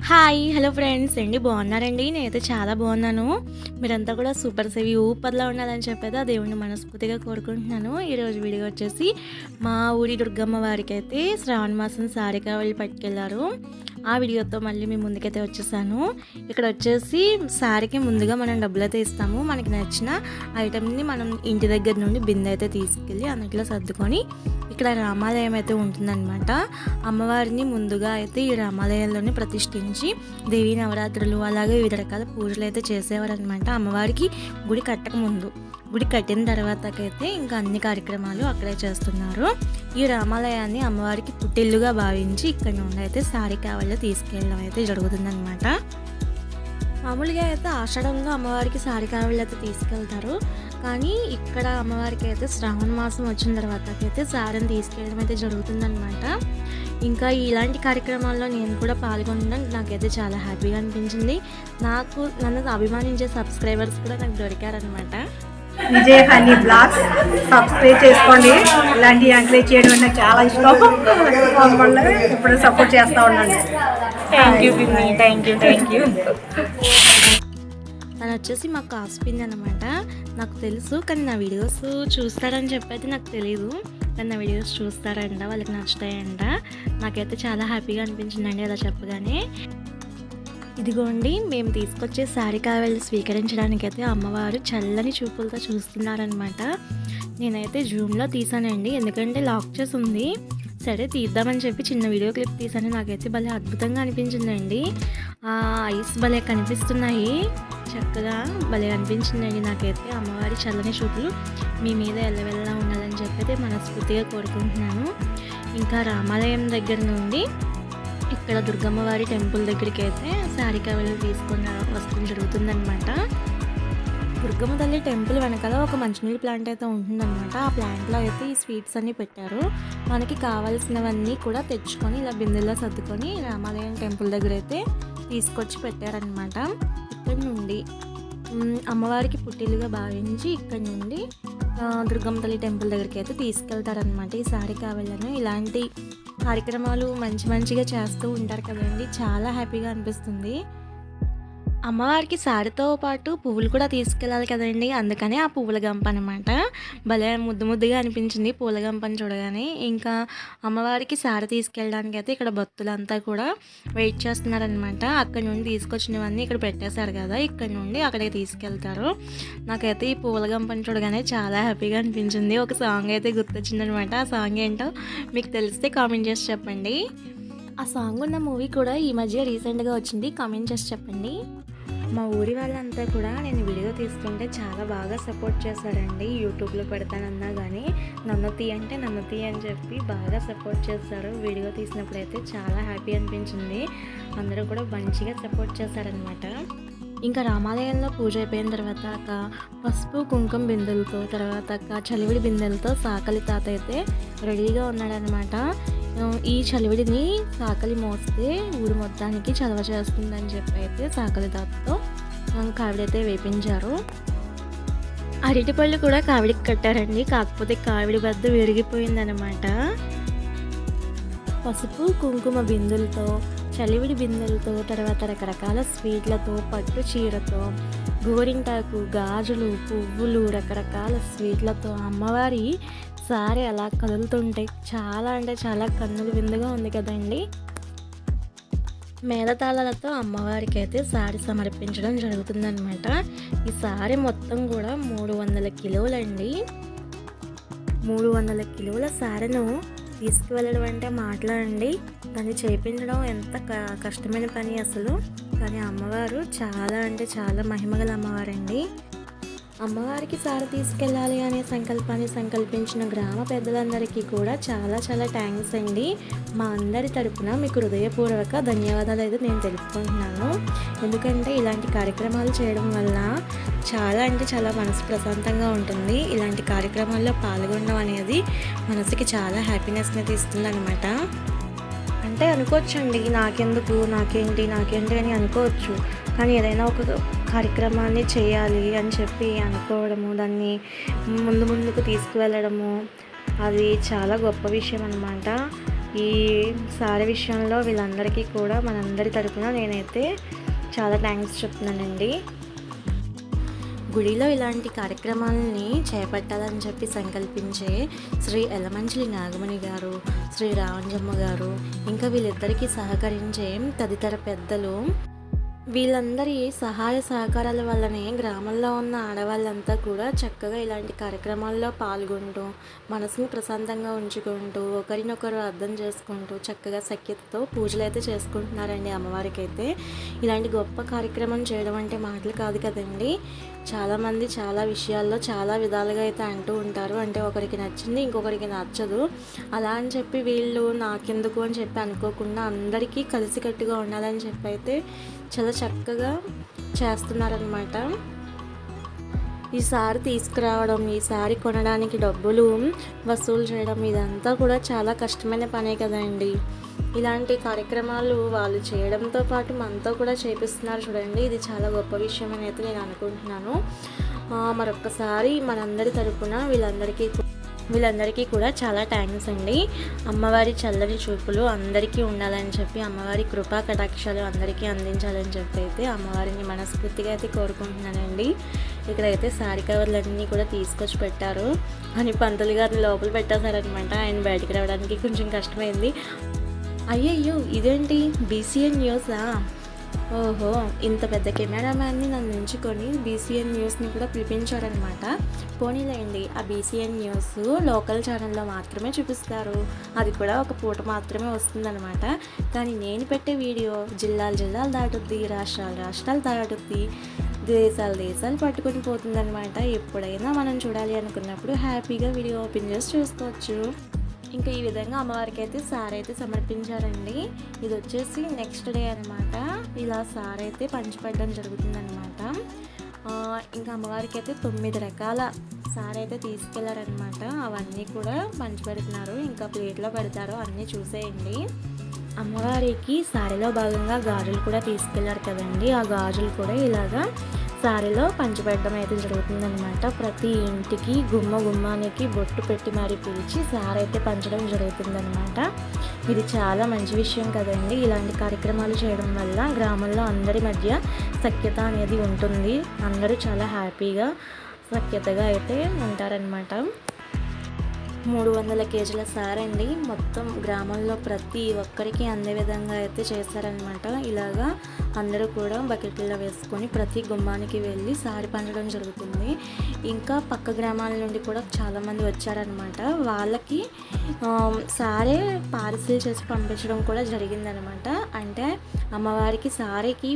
Hi hello friends. అండి బాగున్నారండి? నేనైతే చాలా బాగున్నాను. మీరంతా కూడా సూపర్ సేవి ఊపర్లా ఉండాలని చెప్పేది ఆ దేవుడిని మనస్ఫూర్తిగా కోరుకుంటున్నాను. ఈరోజు వీడియో వచ్చేసి మా ఊరి దుర్గమ్మ వారికి అయితే శ్రావణ మాసం సారికా వెళ్ళి పట్టుకెళ్ళారు ఆ వీడియోతో మళ్ళీ మేము ముందుకైతే వచ్చేసాను. ఇక్కడ వచ్చేసి శారీకి ముందుగా మనం డబ్బులు అయితే ఇస్తాము. మనకి నచ్చిన ఐటమ్ని మనం ఇంటి దగ్గర నుండి బిందె అయితే తీసుకెళ్ళి అన్నిట్లో సర్దుకొని ఇక్కడ రామాలయం అయితే ఉంటుందన్నమాట. అమ్మవారిని ముందుగా అయితే ఈ రామాలయంలోనే ప్రతిష్ఠించి దేవీ నవరాత్రులు అలాగే వివిధ రకాల పూజలు అయితే చేసేవారు అనమాట అమ్మవారికి గుడి కట్టక ముందు గుడి కట్టిన తర్వాతకైతే ఇంకా అన్ని కార్యక్రమాలు అక్కడే చేస్తున్నారు. ఈ రామాలయాన్ని అమ్మవారికి పుట్టిల్లుగా భావించి ఇక్కడ నుండి అయితే సారీ కావాలో తీసుకెళ్ళడం అయితే జరుగుతుందనమాట మామూలుగా అయితే ఆషాఢంలో అమ్మవారికి సారీ కావాలి అయితే తీసుకెళ్తారు. కానీ ఇక్కడ అమ్మవారికి అయితే శ్రావణ మాసం వచ్చిన తర్వాతకైతే సారీని తీసుకెళ్ళడం అయితే జరుగుతుందనమాట ఇంకా ఇలాంటి కార్యక్రమాల్లో నేను కూడా పాల్గొనడం నాకైతే చాలా హ్యాపీగా అనిపించింది. నాకు నన్ను అభిమానించే సబ్స్క్రైబర్స్ కూడా నాకు దొరికారనమాట విజయ్ హనీ బ్లాగ్స్. సబ్స్క్రైబ్ చేసుకోండి. ఇలాంటి ఎంకరేజ్ చేయడం అంటే చాలా ఇష్టం. మమ్మల్ని ఇప్పుడు సపోర్ట్ చేస్తూ ఉండండి. Thank you thank you thank you తను వచ్చేసి మా కాస్పిన్ అనమాట నాకు తెలుసు కానీ నా వీడియోస్ చూస్తారని చెప్పైతే నాకు తెలియదు కానీ నా వీడియోస్ చూస్తారంట వాళ్ళకి నచ్చుతాయంట. నాకైతే చాలా హ్యాపీగా అనిపించిందండి అలా చెప్పగానే. ఇదిగోండి మేము తీసుకొచ్చే శారీ కావాలి స్వీకరించడానికైతే అమ్మవారు చల్లని చూపులతో చూస్తున్నారనమాట నేనైతే జూమ్లో తీసానండి ఎందుకంటే లాక్ చేసి ఉంది. సరే తీద్దామని చెప్పి చిన్న వీడియో క్లిప్ తీసాను. నాకైతే భలే అద్భుతంగా అనిపించిందండి. ఆ ఐస్ భలే కనిపిస్తున్నాయి. చక్కగా భలే అనిపించిందండి నాకైతే అమ్మవారి చల్లని చూపులు. మీ మీద ఎల్లవెల్లా ఉండాలని చెప్పి అయితే మనస్ఫూర్తిగా కోరుకుంటున్నాను. ఇంకా రామాలయం దగ్గర నుండి ఇక్కడ దుర్గమ్మ వారి టెంపుల్ దగ్గరికి అయితే శారీ కవలు తీసుకొని వస్తూ జరుగుతుందన్నమాట దుర్గమ్మ తల్లి టెంపుల్ వెనకాల ఒక మంచినీళ్ళ ప్లాంట్ అయితే ఉంటుందన్నమాట. ఆ ప్లాంట్లో అయితే ఈ స్వీట్స్ అన్నీ పెట్టారు. మనకి కావాల్సినవన్నీ కూడా తెచ్చుకొని ఇలా బిందెల్లో సర్దుకొని రామాలయం టెంపుల్ దగ్గర అయితే తీసుకొచ్చి పెట్టారనమాట ఇక్కడ నుండి అమ్మవారికి పుట్టిలుగా భావించి ఇక్కడ నుండి దుర్గమ్మ తల్లి టెంపుల్ దగ్గరికి అయితే తీసుకెళ్తారనమాట ఈ సారీ కావాలను ఇలాంటి కార్యక్రమాలు మంచి మంచిగా చేస్తూ ఉంటారు కదండి. చాలా హ్యాపీగా అనిపిస్తుంది. అమ్మవారికి సారితో పాటు పువ్వులు కూడా తీసుకెళ్ళాలి కదండి. అందుకనే ఆ పువ్వుల గంప అనమాట భలే ముద్దు ముద్దుగా అనిపించింది పూల గంపని చూడగానే. ఇంకా అమ్మవారికి సారి తీసుకెళ్ళడానికి అయితే ఇక్కడ భక్తులంతా కూడా వెయిట్ చేస్తున్నారనమాట అక్కడ నుండి తీసుకొచ్చినవన్నీ ఇక్కడ పెట్టేశారు కదా. ఇక్కడ నుండి అక్కడికి తీసుకెళ్తారు. నాకైతే ఈ పూల గంపని చూడగానే చాలా హ్యాపీగా అనిపించింది. ఒక సాంగ్ అయితే గుర్తొచ్చిందనమాట ఆ సాంగ్ ఏంటో మీకు తెలిస్తే కామెంట్ చేసి చెప్పండి. ఆ సాంగ్ ఉన్న మూవీ కూడా ఈ మధ్య రీసెంట్గా వచ్చింది. కామెంట్ చేసి చెప్పండి. మా ఊరి వాళ్ళంతా కూడా నేను వీడియో తీసుకుంటే చాలా బాగా సపోర్ట్ చేశారండి. యూట్యూబ్లో పెడతానన్నా కానీ నన్ను తీ అంటే నన్ను తీ అని చెప్పి బాగా సపోర్ట్ చేశారు. వీడియో తీసినప్పుడైతే చాలా హ్యాపీ అనిపించింది. అందరూ కూడా మంచిగా సపోర్ట్ చేశారనమాట ఇంకా రామాలయంలో పూజ అయిపోయిన తర్వాత అక్క పసుపు కుంకుమ బిందెలతో తర్వాత అక్క చలివిడి బిందెలతో సాకలి తాత అయితే రెడీగా ఉన్నాడనమాట ఈ చలివిడిని సాకలి మోస్తే ఊరు మొత్తానికి చలవ చేస్తుందని చెప్పి అయితే సాకలి తాతతో కావిడైతే వేపించారు. అరటిపళ్ళు కూడా కావిడికి కట్టారండి. కాకపోతే కావిడి బద్ద విరిగిపోయిందనమాట పసుపు కుంకుమ బిందులతో చలివిడి బిందెలతో తర్వాత రకరకాల స్వీట్లతో పట్టు చీరతో గోరింటాకు గాజులు పువ్వులు రకరకాల స్వీట్లతో అమ్మవారి సారీ అలా కదులుతుంటే చాలా అంటే చాలా కన్నుల విందుగా ఉంది కదండి. మేళతాళాలతో అమ్మవారికి అయితే సారీ సమర్పించడం జరుగుతుందన్నమాట. ఈ సారీ మొత్తం కూడా మూడు వందల కిలోలండి. మూడు వందల కిలోల సారెను తీసుకువెళ్ళడం అంటే మాట్లాడండి. దాన్ని చేయించడం ఎంత క- కష్టమైన పని అసలు. కానీ అమ్మవారు చాలా అంటే చాలా మహిమగల అమ్మవారండి. అమ్మవారికి సారి తీసుకెళ్ళాలి అనే సంకల్పాన్ని సంకల్పించిన గ్రామ పెద్దలందరికీ కూడా చాలా చాలా థ్యాంక్స్ అండి. మా అందరి తరపున మీకు హృదయపూర్వక ధన్యవాదాలు అయితే నేను తెలుపుకుంటున్నాను. ఎందుకంటే ఇలాంటి కార్యక్రమాలు చేయడం వల్ల చాలా అంటే చాలా మనసు ప్రశాంతంగా ఉంటుంది. ఇలాంటి కార్యక్రమాల్లో పాల్గొనడం అనేది మనసుకి చాలా హ్యాపీనెస్ని ఇస్తుంది అనమాట అంటే అనుకోవచ్చండి. నాకెందుకు నాకేంటి నాకేంటి అని అనుకోవచ్చు. కానీ ఏదైనా ఒక కార్యక్రమాన్ని చేయాలి అని చెప్పి అనుకోవడము దాన్ని ముందు ముందుకు తీసుకువెళ్ళడము అది చాలా గొప్ప విషయం అనమాట ఈ సార విషయంలో వీళ్ళందరికీ కూడా మనందరి తరపున నేనైతే చాలా థ్యాంక్స్ చెప్తున్నానండి. గుడిలో ఇలాంటి కార్యక్రమాలని చేపట్టాలని చెప్పి సంకల్పించే శ్రీ ఎలమంచిలి నాగమణి గారు శ్రీ రావంజమ్మ గారు ఇంకా వీళ్ళిద్దరికీ సహకరించే తదితర పెద్దలు వీళ్ళందరి సహాయ సహకారాల వల్లనే గ్రామంలో ఉన్న ఆడవాళ్ళంతా కూడా చక్కగా ఇలాంటి కార్యక్రమాల్లో పాల్గొంటూ మనసుని ప్రశాంతంగా ఉంచుకుంటూ ఒకరినొకరు అర్థం చేసుకుంటూ చక్కగా సఖ్యతతో పూజలు అయితే చేసుకుంటున్నారండి అమ్మవారికి అయితే ఇలాంటి గొప్ప కార్యక్రమం చేయడం అంటే మాటలు కాదు కదండి. చాలామంది చాలా విషయాల్లో చాలా విధాలుగా అయితే అంటూ ఉంటారు. అంటే ఒకరికి నచ్చింది ఇంకొకరికి నచ్చదు. అలా అని చెప్పి వీళ్ళు నాకెందుకు అని చెప్పి అనుకోకుండా అందరికీ కలిసికట్టుగా ఉండాలని చెప్పి అయితే చాలా చక్కగా చేస్తున్నారనమాట ఈసారి తీసుకురావడం ఈసారి కొనడానికి డబ్బులు వసూలు చేయడం ఇదంతా కూడా చాలా కష్టమైన పనే కదండి. ఇలాంటి కార్యక్రమాలు వాళ్ళు చేయడంతో పాటు మనతో కూడా చేపిస్తున్నారు చూడండి. ఇది చాలా గొప్ప విషయం అని అయితే నేను అనుకుంటున్నాను. మరొక్కసారి మనందరి తరపున వీళ్ళందరికీ వీళ్ళందరికీ కూడా చాలా థ్యాంక్స్ అండి. అమ్మవారి చల్లని చూపులు అందరికీ ఉండాలని చెప్పి అమ్మవారి కృపా కటాక్షాలు అందరికీ అందించాలని చెప్పి అయితే అమ్మవారిని మనస్ఫూర్తిగా అయితే కోరుకుంటున్నానండి. ఇక్కడైతే సారీ కవర్లన్నీ కూడా తీసుకొచ్చి పెట్టారు. అని పంతులు గారిని లోపల పెట్టేశారనమాట ఆయన బయటికి రావడానికి కొంచెం కష్టమైంది. అయ్యయ్యో ఇదేంటి? బీసీఎన్ న్యూసా? ఓహో ఇంత పెద్ద కెమెరామ్యాన్ని నన్ను ఎంచుకొని బీసీఎన్ న్యూస్ని కూడా పిలిపించారనమాట. పోనీలేండి ఆ బీసీఎన్ న్యూస్ లోకల్ ఛానల్లో మాత్రమే చూపిస్తారు. అది కూడా ఒక పూట మాత్రమే వస్తుందన్నమాట కానీ నేను పెట్టే వీడియో జిల్లాలు జిల్లాలు దాటుద్ది రాష్ట్రాలు రాష్ట్రాలు దాటుద్ది దేశాలు దేశాలు పట్టుకొని పోతుందన్నమాట ఎప్పుడైనా మనం చూడాలి అనుకున్నప్పుడు హ్యాపీగా వీడియో ఓపెన్ చేసి చూసుకోవచ్చు. ఇంకా ఈ విధంగా అమ్మవారికి అయితే సార్ అయితే సమర్పించారండి. ఇది వచ్చేసి నెక్స్ట్ డే అనమాట. ఇలా సార్ అయితే పంచిపెట్టడం జరుగుతుందన్నమాట. ఇంకా అమ్మవారికి అయితే తొమ్మిది రకాల సార్ అయితే తీసుకెళ్ళారనమాట అవన్నీ కూడా పంచిపెడుతున్నారు. ఇంకా ప్లేట్లో పెడతారు. అన్నీ చూసేయండి. అమ్మవారికి సారీలో భాగంగా గాజులు కూడా తీసుకెళ్ళారు కదండి. ఆ గాజులు కూడా ఇలాగా సారీలో పంచిపెట్టడం అయితే జరుగుతుందనమాట ప్రతి ఇంటికి గుమ్మ గుమ్మానికి బొట్టు పెట్టి మరీ పిలిచి సారీ అయితే పంచడం జరుగుతుందనమాట ఇది చాలా మంచి విషయం కదండి. ఇలాంటి కార్యక్రమాలు చేయడం వల్ల గ్రామంలో అందరి మధ్య సఖ్యత అనేది ఉంటుంది. అందరూ చాలా హ్యాపీగా సఖ్యతగా అయితే ఉంటారనమాట మూడు వందల కేజీల సార్ అండి. మొత్తం గ్రామంలో ప్రతి ఒక్కరికి అందే విధంగా అయితే చేశారనమాట ఇలాగా అందరూ కూడా బకెట్లో వేసుకొని ప్రతి గుమ్మానికి వెళ్ళి సారి పంచడం జరుగుతుంది. ఇంకా పక్క గ్రామాల నుండి కూడా చాలామంది వచ్చారనమాట వాళ్ళకి సారే పార్సిల్ చేసి పంపించడం కూడా జరిగిందనమాట అంటే అమ్మవారికి సారీకి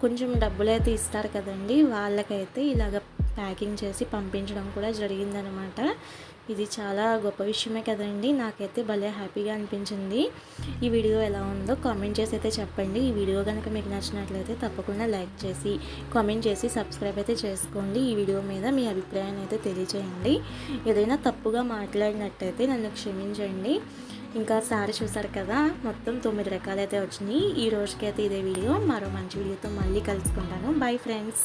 కొంచెం డబ్బులు అయితే ఇస్తారు కదండి. వాళ్ళకైతే ఇలాగ ప్యాకింగ్ చేసి పంపించడం కూడా జరిగిందనమాట ఇది చాలా గొప్ప విషయమే కదండి. నాకైతే భలే హ్యాపీగా అనిపించింది. ఈ వీడియో ఎలా ఉందో కామెంట్ చేసి అయితే చెప్పండి. ఈ వీడియో కనుక మీకు నచ్చినట్లయితే తప్పకుండా లైక్ చేసి కామెంట్ చేసి సబ్స్క్రైబ్ అయితే చేసుకోండి. ఈ వీడియో మీద మీ అభిప్రాయాన్ని అయితే తెలియజేయండి ఏదైనా తప్పుగా మాట్లాడినట్టయితే నన్ను క్షమించండి. ఇంకా సారీ చూసారు కదా మొత్తం తొమ్మిది రకాలైతే వచ్చినాయి. ఈ రోజుకైతే ఇదే వీడియో. మరో మంచి వీడియోతో మళ్ళీ కలుసుకుంటాను. Bye friends